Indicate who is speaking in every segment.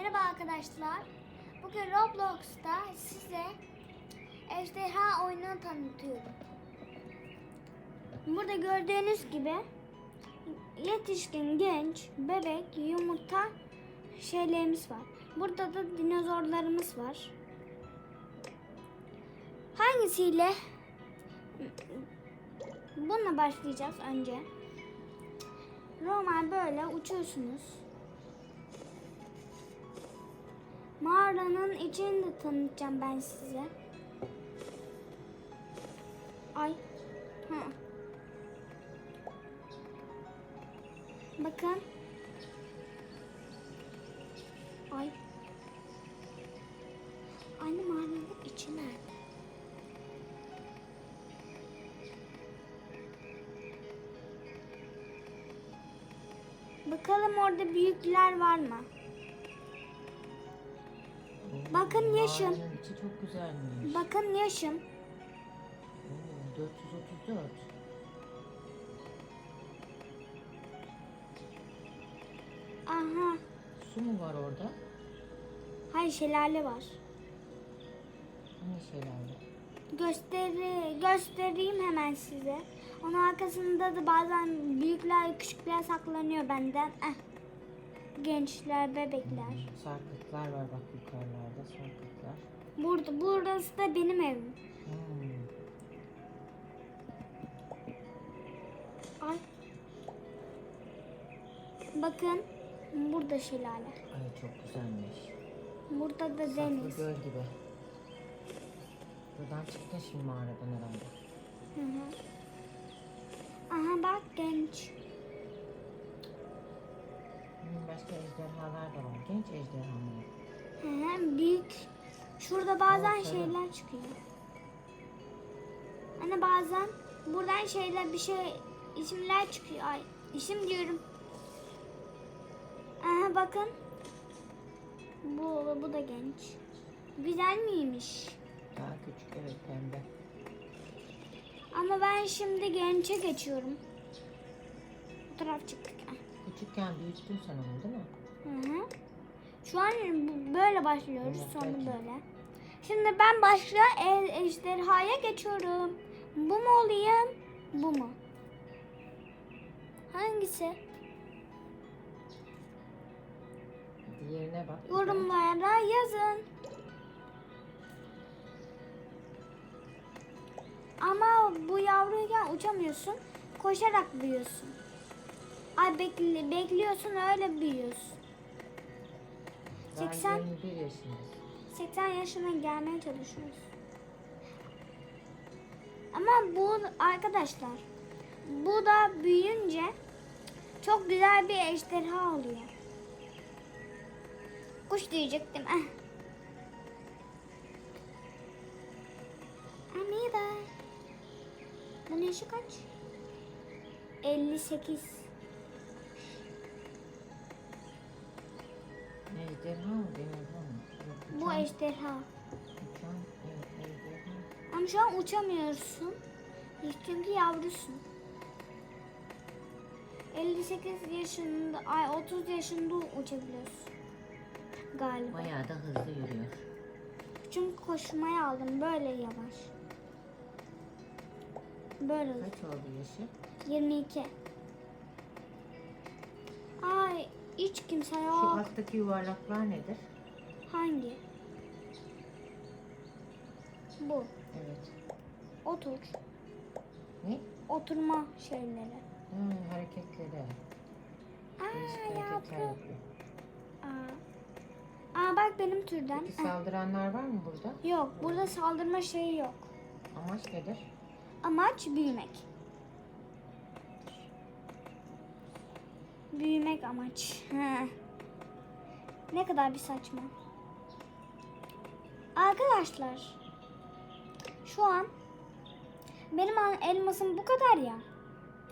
Speaker 1: Merhaba arkadaşlar. Bugün Roblox'ta size ejderha oyununu tanıtıyorum. Burada gördüğünüz gibi yetişkin, genç, bebek, yumurta şeylerimiz var. Burada da dinozorlarımız var. Hangisiyle? Bununla başlayacağız önce. Normal böyle uçuyorsunuz. Mağaranın içini de tanıtacağım ben size. Ay. Hı. Bakın. Ay. Anne mağaranın içi nerede? Bakalım orada büyükler var mı? Yaşım.
Speaker 2: içi çok güzelmiş.
Speaker 1: Bakın yaşım.
Speaker 2: Oo, 434.
Speaker 1: Aha.
Speaker 2: Su mu var orada?
Speaker 1: Hayır şelale var.
Speaker 2: Hani şeylerle?
Speaker 1: Gösteri, göstereyim hemen size. Onun arkasında da bazen büyükler, küçükler saklanıyor benden. Eh. Gençler, bebekler.
Speaker 2: Sarkıtlar var bak yukarılarda sarkıtlar.
Speaker 1: Burada, burası da benim evim.
Speaker 2: Hmm.
Speaker 1: Ay. Bakın, burada şelale.
Speaker 2: Ay çok güzelmiş.
Speaker 1: Burada da
Speaker 2: Saklı
Speaker 1: deniz.
Speaker 2: göl gibi. Buradan çıktın şimdi mağaradan herhalde.
Speaker 1: Hı hı. Aha bak genç.
Speaker 2: Başka ejderhalar da var. Genç ejderhalar.
Speaker 1: Hı hı, büyük. Şurada bazen
Speaker 2: evet.
Speaker 1: şeyler çıkıyor. Hani bazen buradan şeyler bir şey isimler çıkıyor. Ay isim diyorum. Aha bakın. Bu bu da genç. Güzel miymiş?
Speaker 2: Daha küçük evet pembe.
Speaker 1: Ama ben şimdi gençe geçiyorum. Bu taraf çıktık.
Speaker 2: Küçükken büyüttün sen onu değil mi?
Speaker 1: Hı hı. Şu an böyle başlıyoruz. Sonra böyle. Şimdi ben başka e- ejderhaya geçiyorum. Bu mu olayım? Bu mu? Hangisi?
Speaker 2: Diğerine bak.
Speaker 1: Yorumlara yazın. Ama bu yavruyken uçamıyorsun. Koşarak büyüyorsun. Ay bekli, bekliyorsun öyle büyüyorsun.
Speaker 2: Daha
Speaker 1: 80
Speaker 2: 21 yaşındasın.
Speaker 1: 80 yaşına gelmeye çalışıyoruz. Ama bu arkadaşlar bu da büyüyünce çok güzel bir ejderha oluyor. Kuş diyecektim. Eh. Amira. Bunun yaşı kaç? 58.
Speaker 2: Ejderha mı denirha mı? Yok,
Speaker 1: Bu
Speaker 2: uçan-
Speaker 1: ejderha.
Speaker 2: uçan, evet ejderha.
Speaker 1: Ama şu an uçamıyorsun. Çünkü yavrusun. 58 yaşında, ay 30 yaşında uçabiliyorsun. Galiba.
Speaker 2: Bayağı da hızlı yürüyor.
Speaker 1: Çünkü koşmaya aldım böyle yavaş. Böyle.
Speaker 2: Kaç oldu yaşı?
Speaker 1: 22. Ay hiç kimse
Speaker 2: Şu
Speaker 1: yok.
Speaker 2: alttaki yuvarlaklar nedir?
Speaker 1: Hangi? Bu.
Speaker 2: Evet.
Speaker 1: Otur.
Speaker 2: Ne?
Speaker 1: Oturma şeyleri.
Speaker 2: Hmm, hareketleri.
Speaker 1: Aa
Speaker 2: hareketler
Speaker 1: yavru.
Speaker 2: yapıyor.
Speaker 1: Aa. Aa bak benim türden.
Speaker 2: Peki saldıranlar var mı burada?
Speaker 1: Yok, burada saldırma şeyi yok.
Speaker 2: Amaç nedir?
Speaker 1: Amaç büyümek. Büyümek amaç. Ne kadar bir saçma. Arkadaşlar, şu an benim elmasım bu kadar ya.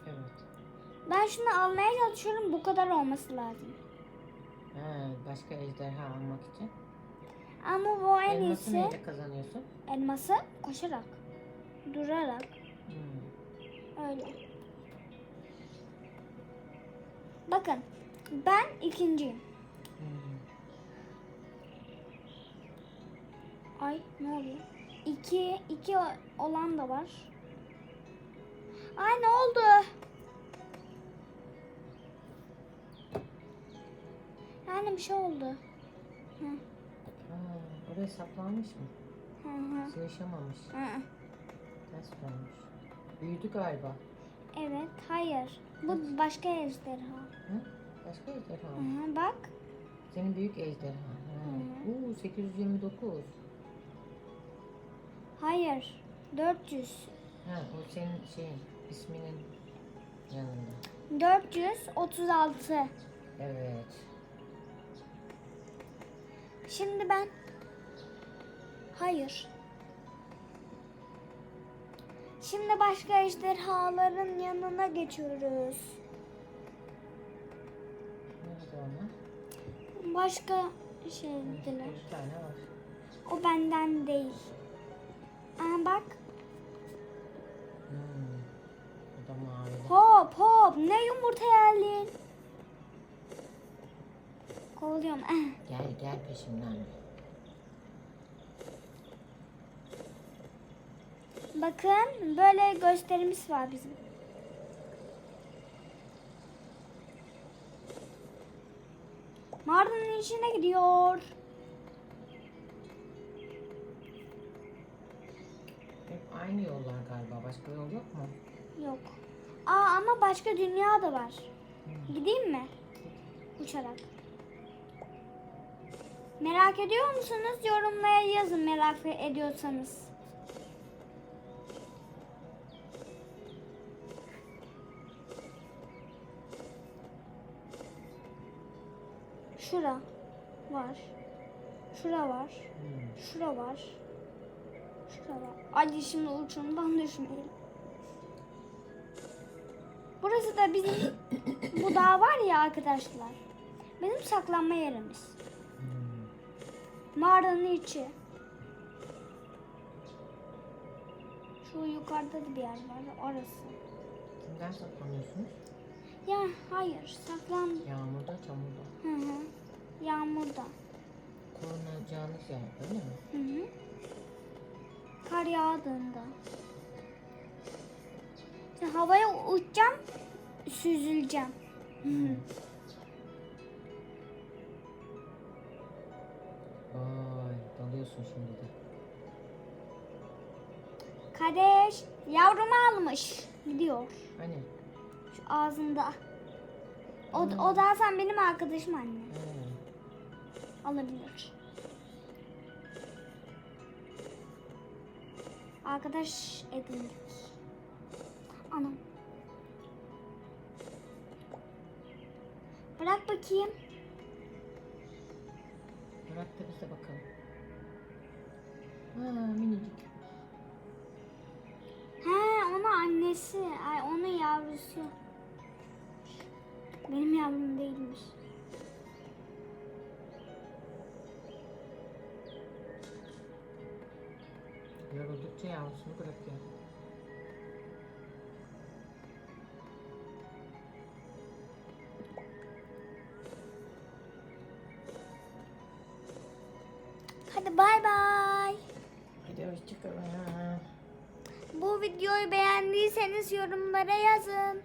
Speaker 2: Evet.
Speaker 1: Ben şunu almaya çalışıyorum, bu kadar olması lazım.
Speaker 2: Ha, başka ejderha almak için.
Speaker 1: Ama bu en
Speaker 2: Elması
Speaker 1: iyisi
Speaker 2: neyle kazanıyorsun?
Speaker 1: elması koşarak, durarak,
Speaker 2: Hmm.
Speaker 1: öyle. Bakın, ben ikinciyim. Ay ne oluyor? İki, iki olan da var. Ay ne oldu? Yani bir şey oldu. Hı
Speaker 2: Aa, oraya saplanmış mı?
Speaker 1: hı hı.
Speaker 2: Sığışamamış.
Speaker 1: hı.
Speaker 2: Ters dönmüş. Büyüdü galiba.
Speaker 1: Evet, hayır. Bu başka ejderha.
Speaker 2: Hı? Başka ejderha mı?
Speaker 1: hı, bak.
Speaker 2: Senin büyük ejderha. Ha.
Speaker 1: Hı.
Speaker 2: Oo, 829.
Speaker 1: Hayır. 400.
Speaker 2: Ha, o senin şeyin, isminin yanında.
Speaker 1: 436.
Speaker 2: Evet.
Speaker 1: Şimdi ben Hayır. Şimdi başka ejderhaların yanına geçiyoruz. Başka şeydiler.
Speaker 2: Bir tane var.
Speaker 1: O benden değil. Aa bak.
Speaker 2: Hmm.
Speaker 1: Hop hop. Ne yumurta geldin? Kovalıyorum. Eh.
Speaker 2: Gel gel peşimden.
Speaker 1: Bakın böyle gösterimiz var bizim. Mağaranın içine gidiyor.
Speaker 2: Hep aynı yollar galiba. Başka yol yok mu?
Speaker 1: Yok. Aa ama başka dünya da var.
Speaker 2: Hmm.
Speaker 1: Gideyim mi? Uçarak. Merak ediyor musunuz? Yorumlara yazın merak ediyorsanız. Şura var. Şura var.
Speaker 2: Hmm.
Speaker 1: Şura var. Şura var. Hadi şimdi uçurumdan düşmeyelim. Burası da bizim bu dağ var ya arkadaşlar. Benim saklanma yerimiz.
Speaker 2: Hmm.
Speaker 1: Mağaranın içi. Şu yukarıda da bir yer var. Orası.
Speaker 2: Kimden saklanıyorsunuz?
Speaker 1: Ya hayır saklan.
Speaker 2: Yağmurda, çamurda.
Speaker 1: Hı hı. Yağmurda.
Speaker 2: Korunacağınız yer öyle mi?
Speaker 1: Hı hı. Kar yağdığında. Şimdi havaya uçacağım, süzüleceğim. Hı hı.
Speaker 2: Vay, dalıyorsun şimdi de.
Speaker 1: Kardeş, yavrumu almış. Gidiyor.
Speaker 2: Hani?
Speaker 1: Ağzında. O, o da sen benim arkadaşım anne.
Speaker 2: He.
Speaker 1: Alabilir. Arkadaş edindik. Anam. Bırak bakayım.
Speaker 2: Bırak da biz de bakalım. Ha, minicik.
Speaker 1: He, onun annesi. Benim yavrum değilmiş.
Speaker 2: Yoruldukça yavrusunu bırakıyor.
Speaker 1: Hadi bay bay.
Speaker 2: Hadi hoşçakalın.
Speaker 1: Bu videoyu beğendiyseniz yorumlara yazın.